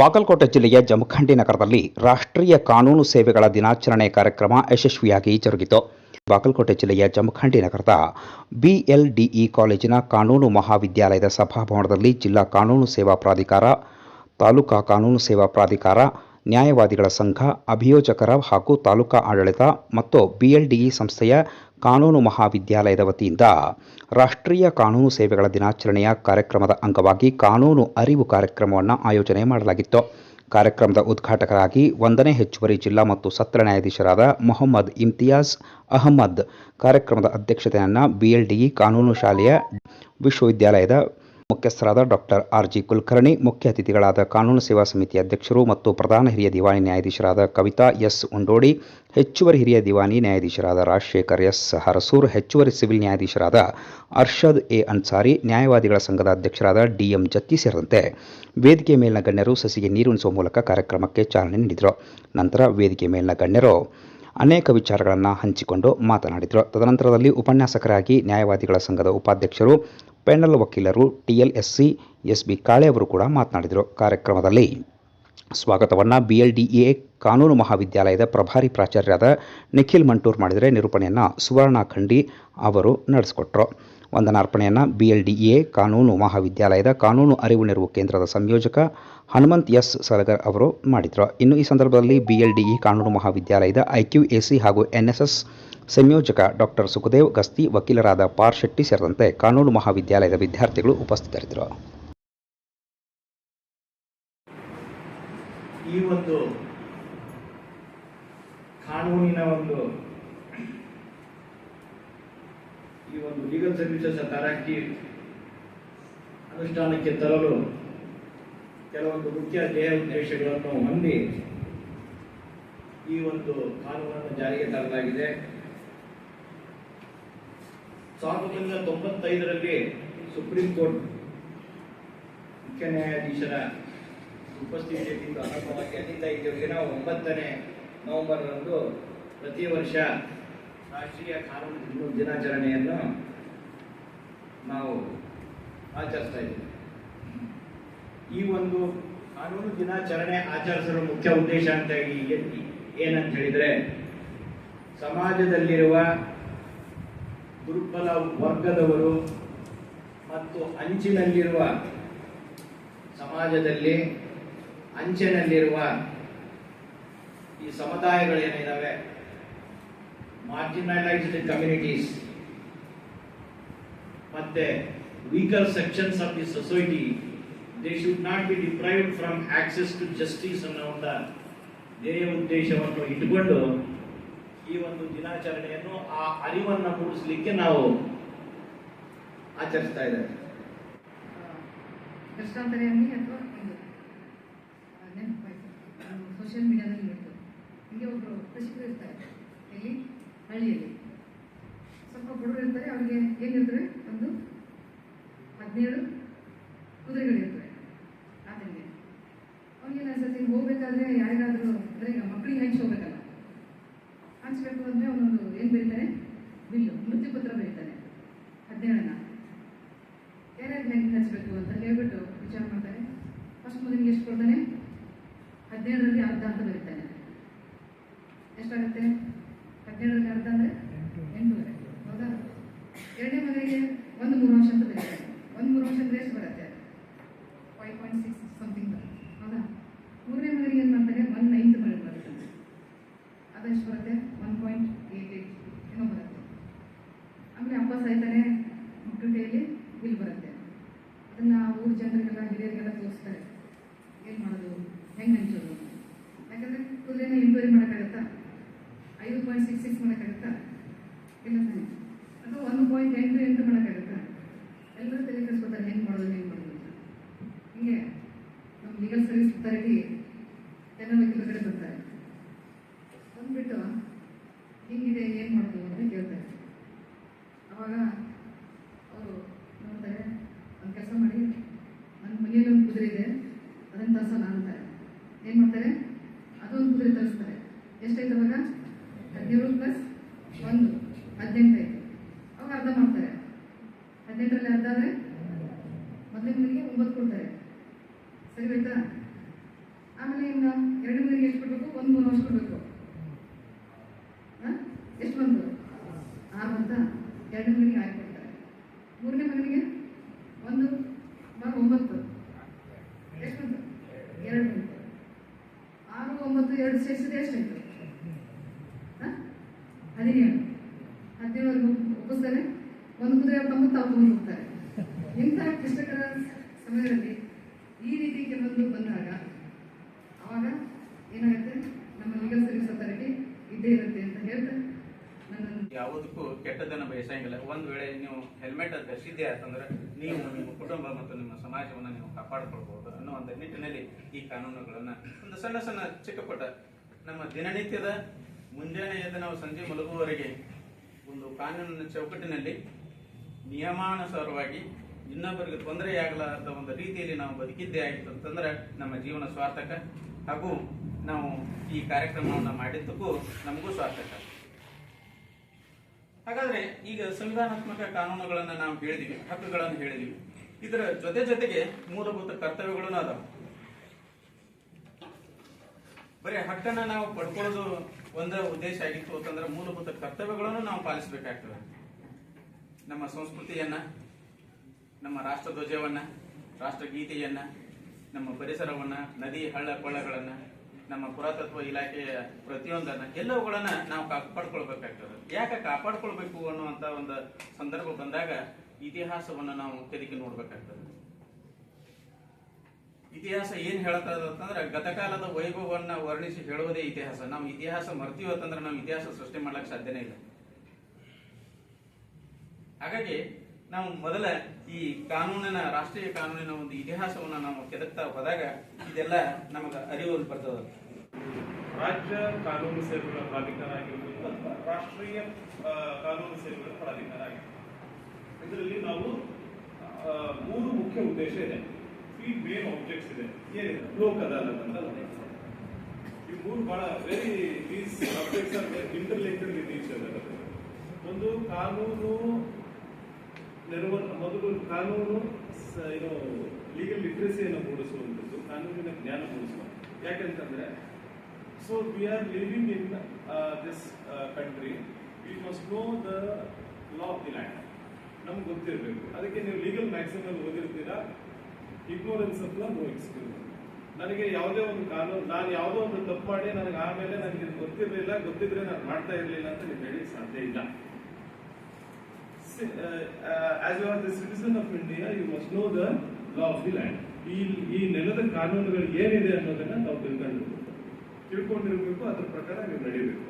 ಬಾಗಲಕೋಟೆ ಜಿಲ್ಲೆಯ ಜಮಖಂಡಿ ನಗರದಲ್ಲಿ ರಾಷ್ಟ್ರೀಯ ಕಾನೂನು ಸೇವೆಗಳ ದಿನಾಚರಣೆ ಕಾರ್ಯಕ್ರಮ ಯಶಸ್ವಿಯಾಗಿ ಜರುಗಿತು. ಬಾಗಲಕೋಟೆ ಜಿಲ್ಲೆಯ ಜಮಖಂಡಿ ನಗರದ ಬಿಎಲ್ಡಿಇ ಕಾಲೇಜಿನ ಕಾನೂನು ಮಹಾವಿದ್ಯಾಲಯದ ಸಭಾಭವನದಲ್ಲಿ ಜಿಲ್ಲಾ ಕಾನೂನು ಸೇವಾ ಪ್ರಾಧಿಕಾರ, ತಾಲೂಕಾ ಕಾನೂನು ಸೇವಾ ಪ್ರಾಧಿಕಾರ, ನ್ಯಾಯವಾದಿಗಳ ಸಂಘ, ಅಭಿಯೋಜಕರ ಹಾಗೂ ತಾಲೂಕಾ ಆಡಳಿತ ಮತ್ತು ಬಿಎಲ್ಡಿಇ ಸಂಸ್ಥೆಯ ಕಾನೂನು ಮಹಾವಿದ್ಯಾಲಯದ ವತಿಯಿಂದ ರಾಷ್ಟ್ರೀಯ ಕಾನೂನು ಸೇವೆಗಳ ದಿನಾಚರಣೆಯ ಕಾರ್ಯಕ್ರಮದ ಅಂಗವಾಗಿ ಕಾನೂನು ಅರಿವು ಕಾರ್ಯಕ್ರಮವನ್ನು ಆಯೋಜನೆ ಮಾಡಲಾಗಿತ್ತು. ಕಾರ್ಯಕ್ರಮದ ಉದ್ಘಾಟಕರಾಗಿ ಒಂದನೇ ಹೆಚ್ಚುವರಿ ಜಿಲ್ಲಾ ಮತ್ತು ಸತ್ರ ನ್ಯಾಯಾಧೀಶರಾದ ಮೊಹಮ್ಮದ್ ಇಮ್ತಿಯಾಜ್ ಅಹಮ್ಮದ್ ಕಾರ್ಯಕ್ರಮದ ಅಧ್ಯಕ್ಷತೆಯನ್ನು ಬಿಎಲ್ಡಿಇ ಕಾನೂನು ಶಾಲೆಯ ವಿಶ್ವವಿದ್ಯಾಲಯದ ಮುಖ್ಯಸ್ಥರಾದ ಡಾಕ್ಟರ್ ಆರ್ ಜಿ ಕುಲಕರ್ಣಿ, ಮುಖ್ಯ ಅತಿಥಿಗಳಾದ ಕಾನೂನು ಸೇವಾ ಸಮಿತಿ ಅಧ್ಯಕ್ಷರು ಮತ್ತು ಪ್ರಧಾನ ಹಿರಿಯ ದಿವಾಣಿ ನ್ಯಾಯಾಧೀಶರಾದ ಕವಿತಾ ಎಸ್ ಉಂಡೋಡಿ, ಹೆಚ್ಚುವರಿ ಹಿರಿಯ ದಿವಾಣಿ ನ್ಯಾಯಾಧೀಶರಾದ ರಾಜಶೇಖರ್ ಎಸ್ ಹರಸೂರ್, ಹೆಚ್ಚುವರಿ ಸಿವಿಲ್ ನ್ಯಾಯಾಧೀಶರಾದ ಅರ್ಷದ್ ಎ ಅನ್ಸಾರಿ, ನ್ಯಾಯವಾದಿಗಳ ಸಂಘದ ಅಧ್ಯಕ್ಷರಾದ ಡಿಎಂ ಜತ್ತಿ ಸೇರಿದಂತೆ ವೇದಿಕೆ ಮೇಲಿನ ಗಣ್ಯರು ಸಸಿಗೆ ನೀರುಣಿಸುವ ಮೂಲಕ ಕಾರ್ಯಕ್ರಮಕ್ಕೆ ಚಾಲನೆ ನೀಡಿದರು. ನಂತರ ವೇದಿಕೆ ಮೇಲಿನ ಗಣ್ಯರು ಅನೇಕ ವಿಚಾರಗಳನ್ನು ಹಂಚಿಕೊಂಡು ಮಾತನಾಡಿದರು. ತದನಂತರದಲ್ಲಿ ಉಪನ್ಯಾಸಕರಾಗಿ ನ್ಯಾಯವಾದಿಗಳ ಸಂಘದ ಉಪಾಧ್ಯಕ್ಷರು, ಪೆನಲ್ ವಕೀಲರು ಟಿಎಲ್ಎಸ್ಸಿ ಎಸ್ ಬಿ ಕಾಳೆ ಅವರು ಕೂಡ ಮಾತನಾಡಿದರು. ಕಾರ್ಯಕ್ರಮದಲ್ಲಿ ಸ್ವಾಗತವನ್ನು ಬಿಎಲ್ಡಿಎ ಕಾನೂನು ಮಹಾವಿದ್ಯಾಲಯದ ಪ್ರಭಾರಿ ಪ್ರಾಚಾರ್ಯರಾದ ನಿಖಿಲ್ ಮಂಟೂರ್ ಮಾಡಿದರೆ ನಿರೂಪಣೆಯನ್ನು ಸುವರ್ಣ ಖಂಡಿ ಅವರು ನಡೆಸಿಕೊಟ್ರು. ವಂದನಾರ್ಪಣೆಯನ್ನು ಬಿಎಲ್ಡಿಎ ಕಾನೂನು ಮಹಾವಿದ್ಯಾಲಯದ ಕಾನೂನು ಅರಿವು ನೆರವು ಕೇಂದ್ರದ ಸಂಯೋಜಕ ಹನುಮಂತ್ ಎಸ್. ಸರಗರ್ ಅವರು ಮಾಡಿದರು. ಇನ್ನು ಈ ಸಂದರ್ಭದಲ್ಲಿ ಬಿಎಲ್ಡಿಇ ಕಾನೂನು ಮಹಾವಿದ್ಯಾಲಯದ ಐಕ್ಯೂಎಸಿ ಹಾಗೂ ಎನ್ಎಸ್ಎಸ್ ಸಂಯೋಜಕ ಡಾಕ್ಟರ್ ಸುಖದೇವ್ ಗಸ್ತಿ ವಕೀಲರಾದ ಪಾರ್ ಶೆಟ್ಟಿ ಸೇರಿದಂತೆ ಕಾನೂನು ಮಹಾವಿದ್ಯಾಲಯದ ವಿದ್ಯಾರ್ಥಿಗಳು ಉಪಸ್ಥಿತರಿದ್ದರು. ಈ ಒಂದು ಕಾನೂನಿನ ಒಂದು ಈ ಒಂದು ಲೀಗಲ್ ಸರ್ವಿಸಸ್ ಅಥಾರಿಟಿ ಅನುಷ್ಠಾನಕ್ಕೆ ತರಲು ಕೆಲವೊಂದು ಮುಖ್ಯ ಧ್ಯೇಯ ಉದ್ದೇಶಗಳನ್ನು ಹೊಂದಿ ಈ ಒಂದು ಕಾನೂನನ್ನು ಜಾರಿಗೆ ತರಲಾಗಿದೆ. ಸಾವಿರದ ಒಂಬೈನೂರ ತೊಂಬತ್ತೈದರಲ್ಲಿ ಸುಪ್ರೀಂ ಕೋರ್ಟ್ ಮುಖ್ಯ ನ್ಯಾಯಾಧೀಶರ ಉಪಸ್ಥಿತಿಯಲ್ಲಿ ಆರಂಭವಾಗಿ ಅಲ್ಲಿಂದ ಇದ್ದವರಿಗೆ ನಾವು ಒಂಬತ್ತನೇ ನವೆಂಬರ್ರಂದು ಪ್ರತಿ ವರ್ಷ ರಾಷ್ಟ್ರೀಯ ಕಾನೂನು ದಿನಾಚರಣೆಯನ್ನು ನಾವು ಆಚರಿಸ್ತಾ ಇದ್ದೀವಿ. ಈ ಒಂದು ಕಾನೂನು ದಿನಾಚರಣೆ ಆಚರಿಸಲು ಮುಖ್ಯ ಉದ್ದೇಶ ಅಂತ ಏನಂತ ಹೇಳಿದ್ರೆ ಸಮಾಜದಲ್ಲಿರುವ ದುರ್ಬಲ ವರ್ಗದವರು ಮತ್ತು ಅಂಚಿನಲ್ಲಿರುವ ಸಮಾಜದಲ್ಲಿ ಅಂಚಿನಲ್ಲಿರುವ ಈ ಸಮುದಾಯಗಳೇನಿದ್ದಾವೆ ಮಾರ್ಜಿನಲೈಸ್ಡ್ ಕಮ್ಯುನಿಟೀಸ್ ಮತ್ತೆ weaker sections of the society they should not be deprived from access to justice ಅನ್ನೋ ಒಂದು ಧ್ಯೇಯ ಉದ್ದೇಶವನ್ನು ಇಟ್ಟುಕೊಂಡು ಈ ಒಂದು ದಿನಾಚರಣೆಯನ್ನು ಆ ಅರಿವನ್ನು ಮೂಡಿಸಲಿಕ್ಕೆ ನಾವು ಆಚರಿಸ್ತಾ ಇದ್ದೇವೆ. ಕಷ್ಟಾಂತರೆಯಲ್ಲಿ ಅಥವಾ ಸೋಷಿಯಲ್ ಮೀಡಿಯಾದಲ್ಲಿ ನೋಡ್ತು ಹೀಗೆ ಒಬ್ಬರು ಕೃಷಿಕರು ಇರ್ತಾರೆ. ಇಲ್ಲಿ ಹಳ್ಳಿಯಲ್ಲಿ. ಸ್ವಲ್ಪ ಬಡವರು ಇರ್ತಾರೆ, ಅವ್ರಿಗೆ ಏನಿರ್ತಾರೆ ಒಂದು ಹದಿನೇಳು ಹಂಚ್ಬೇಕು ಅಂದರೆ ಅವನು ಏನು ಬರೀತಾನೆ ಎಂಕ್ವೈರಿ ಮಾಡೋಕ್ಕಾಗತ್ತಾ? ಐದು ಪಾಯಿಂಟ್ ಸಿಕ್ಸ್ ಸಿಕ್ಸ್ ಮಾಡೋಕ್ಕಾಗತ್ತಾ? ಇಲ್ಲ ತಾನೆ. ಅಥವಾ ಒಂದು ಪಾಯಿಂಟ್ ಎಂಟು ಎಂಟು ಎಲ್ಲರೂ ತಲೆ ಕೆಡಿಸ್ಕೊತಾರೆ ಹೆಂಗೆ ಮಾಡೋದು ಹೆಂಗೆ ಮಾಡೋದು ಅಂತ ಹಿಂಗೆ ನಮ್ಮ ಲೀಗಲ್ ಸರ್ವಿಸ್ ಅಥಾರಿಟಿ ಎಲ್ಲ ವಕೀಲರ ಕಡೆ ಬರ್ತಾರೆ ಬಂದ್ಬಿಟ್ಟು ಹಿಂಗಿದೆ ಏನು ಮಾಡೋದು ಅಂತ ಕೇಳ್ತಾರೆ ಅವಾಗ ಅವರು ನೋಡ್ತಾರೆ ಒಂದು ಕೆಲಸ ಮಾಡಿ ನನ್ನ ಮನೆಯಲ್ಲಿ ಒಂದು ಕುದುರೆ ಇದೆ ಅದನ್ನು ತರಿಸೋಣ ಅಂತಾರೆ ಏನು ಮಾಡ್ತಾರೆ ಅದೊಂದು ಕುದುರೆ ತರಿಸ್ತಾರೆ ಎಷ್ಟಾಯ್ತು ಅವಾಗ ಹದಿನೇಳು ಪ್ಲಸ್ ಒಂದು ಹದಿನೆಂಟು ಹದಿನೇಳು ಹದಿನೇಳು ಒಪ್ಪಿಸ್ತಾರೆ, ಒಂದು ಕುದುರೆ ತಮ್ಮ ತಾವು ಹೋಗ್ತಾರೆ. ಇಂತಹ ಕ್ಲಿಷ್ಟಕರ ಸಮಯದಲ್ಲಿ ಈ ರೀತಿ ಕೆಲವೊಂದು ಬಂದಾಗ, ಆವಾಗ ಏನಾಗುತ್ತೆ? ನಮ್ಮ ಲೀಗಲ್ ಸರ್ವಿಸ್ ಅಥಾರಿಟಿ ಇದ್ದೇ ಇರುತ್ತೆ ಅಂತ ಹೇಳ್ತಾ ಯಾವುದಕ್ಕೂ ಕೆಟ್ಟದನ್ನ ಬಯಸಂಗಿಲ್ಲ. ಒಂದ್ ವೇಳೆ ನೀವು ಹೆಲ್ಮೆಟ್ ಧರಿಸಿದ್ದೆ ಅಂತಂದ್ರೆ ನೀವು ನಿಮ್ಮ ಕುಟುಂಬ ಮತ್ತು ನಿಮ್ಮ ಸಮಾಜವನ್ನು ನೀವು ಕಾಪಾಡಿಕೊಳ್ಬಹುದು ಅನ್ನೋ ಒಂದು ನಿಟ್ಟಿನಲ್ಲಿ ಈ ಕಾನೂನುಗಳನ್ನು ಒಂದು ಸಣ್ಣ ಸಣ್ಣ ಚಿಕ್ಕಪುಟ್ಟ ನಮ್ಮ ದಿನನಿತ್ಯದ ಮುಂಜಾನೆ ನಾವು ಸಂಜೆ ಮಲಗುವವರೆಗೆ ಒಂದು ಕಾನೂನಿನ ಚೌಕಟ್ಟಿನಲ್ಲಿ ನಿಯಮಾನುಸಾರವಾಗಿ ಇನ್ನೊಬ್ಬರಿಗೆ ತೊಂದರೆಯಾಗಲಾರದ ಒಂದು ರೀತಿಯಲ್ಲಿ ನಾವು ಬದುಕಿದ್ದೇ ಆಯಿತು ಅಂತಂದ್ರೆ ನಮ್ಮ ಜೀವನ ಸ್ವಾರ್ಥಕ ಹಾಗೂ ನಾವು ಈ ಕಾರ್ಯಕ್ರಮವನ್ನು ಮಾಡಿದ್ದಕ್ಕೂ ನಮಗೂ ಸ್ವಾರ್ಥಕ ಹಾಗಾದ್ರೆ ಈಗ ಸಂವಿಧಾನಾತ್ಮಕ ಕಾನೂನುಗಳನ್ನು ನಾವು ಹೇಳಿದೀವಿ, ಹಕ್ಕುಗಳನ್ನು ಹೇಳಿದೀವಿ. ಇದರ ಜೊತೆ ಜೊತೆಗೆ ಮೂಲಭೂತ ಕರ್ತವ್ಯಗಳೂ ಅದಾವ. ಬರೀ ಹಕ್ಕನ್ನ ನಾವು ಪಡ್ಕೊಳ್ಳೋದು ಒಂದೇ ಉದ್ದೇಶ ಆಗಿತ್ತು, ಅಂತಂದ್ರೆ ಮೂಲಭೂತ ಕರ್ತವ್ಯಗಳನ್ನು ನಾವು ಪಾಲಿಸಬೇಕಾಗ್ತದೆ. ನಮ್ಮ ಸಂಸ್ಕೃತಿಯನ್ನ, ನಮ್ಮ ರಾಷ್ಟ್ರ ಧ್ವಜವನ್ನ ರಾಷ್ಟ್ರಗೀತೆಯನ್ನ ನಮ್ಮ ಪರಿಸರವನ್ನ, ನದಿ, ಹಳ್ಳ, ಕೊಳ್ಳಗಳನ್ನ, ನಮ್ಮ ಪುರಾತತ್ವ ಇಲಾಖೆಯ ಪ್ರತಿಯೊಂದನ್ನ, ಎಲ್ಲವುಗಳನ್ನ ನಾವು ಕಾಪಾಡ್ಕೊಳ್ಬೇಕಾಗ್ತದೆ ಯಾಕೆ ಕಾಪಾಡ್ಕೊಳ್ಬೇಕು ಅನ್ನುವಂತ ಒಂದು ಸಂದರ್ಭ ಬಂದಾಗ ಇತಿಹಾಸವನ್ನು ನಾವು ತೆರಿಗೆ ನೋಡ್ಬೇಕಾಗ್ತದೆ. ಇತಿಹಾಸ ಏನ್ ಅಂತಂದ್ರೆ ಗತಕಾಲದ ವೈಭವವನ್ನ ವರ್ಣಿಸಿ ಹೇಳುವುದೇ ಇತಿಹಾಸ. ನಾವು ಇತಿಹಾಸ ಮರ್ತೀವಿ ಅಂತಂದ್ರೆ ನಾವು ಇತಿಹಾಸ ಸೃಷ್ಟಿ ಮಾಡ್ಲಿಕ್ಕೆ ಸಾಧ್ಯನೇ ಇಲ್ಲ. ಹಾಗಾಗಿ ನಾವು ಮೊದಲ ಈ ಕಾನೂನಿನ, ರಾಷ್ಟ್ರೀಯ ಕಾನೂನಿನ ಒಂದು ಇತಿಹಾಸವನ್ನ ನಾವು ಕೆದಕ್ತಾ ಹೋದಾಗ ಇದೆಲ್ಲ ನಮಗ ಅರಿವು ಬರ್ತದ. ರಾಜ್ಯ ಕಾನೂನು ಸೇವೆಗಳ ಪ್ರಾಧಿಕಾರ ಆಗಿರ್ಬೋದು ಅಥವಾ ರಾಷ್ಟ್ರೀಯ ಕಾನೂನು ಸೇವೆಗಳ ಪ್ರಾಧಿಕಾರ ಇದರಲ್ಲಿ ನಾವು ಮೂರು ಮುಖ್ಯ ಉದ್ದೇಶ ಇದೆ. ತ್ರೀ ಮೇನ್ ಆಬ್ಜೆಕ್ಟ್ಸ್ ಇದೆ. ಏನಿದೆ? ಲೋಕದಾನ ಅಂತ. ಈ ಮೂರು ಬಹಳ very these objects are interlinked with each ಒಂದು ಕಾನೂನು ನೆರವು ಮೊದಲು ಕಾನೂನು ಏನು ಲೀಗಲ್ ಲಿಟ್ರಸಿಯನ್ನು ಮೂಡಿಸುವಂಥದ್ದು, ಕಾನೂನಿನ ಜ್ಞಾನ ಮೂಡಿಸುವ ಯಾಕೆಂತಂದ್ರೆ so we are living in this country we must know the law of the land ನಮ್ಗೆ ಗೊತ್ತಿರಬೇಕು. ಅದಕ್ಕೆ ನೀವು ಲೀಗಲ್ ಮ್ಯಾಕ್ಸಿಮಲ್ ಓದಿರ್ತೀರಾ? ಇಗ್ನೋರೆನ್ಸ್ ಅಥವಾ ನೋ ಎಕ್ಸ್ಕ್ಯೂಸ್ ನನಗೆ ಯಾವುದೇ ಒಂದು ಕಾನೂನು, ನಾನು ಯಾವುದೋ ಒಂದು ತಪ್ಪು ಮಾಡಿ ನನಗೆ ಆಮೇಲೆ ನನಗೆ ಗೊತ್ತಿರಲಿಲ್ಲ ಗೊತ್ತಿದ್ರೆ ನಾನು ಮಾಡ್ತಾ ಇರಲಿಲ್ಲ ಅಂತ ನೀವು ಹೇಳಿ ಸಾಧ್ಯ ಇಲ್ಲ. As you are the citizen of India you must know the law of the land ಈ ಈ ನೆಲದ ಕಾನೂನುಗಳು ಏನಿದೆ ಅನ್ನೋದನ್ನ ನಾವು ತಿಳ್ಕೊಂಡಿರ್ಬೇಕು. ತಿಳ್ಕೊಂಡಿರ್ಬೇಕು, ಅದ್ರ ಪ್ರಕಾರ ನೀವು ನಡೀಬೇಕು.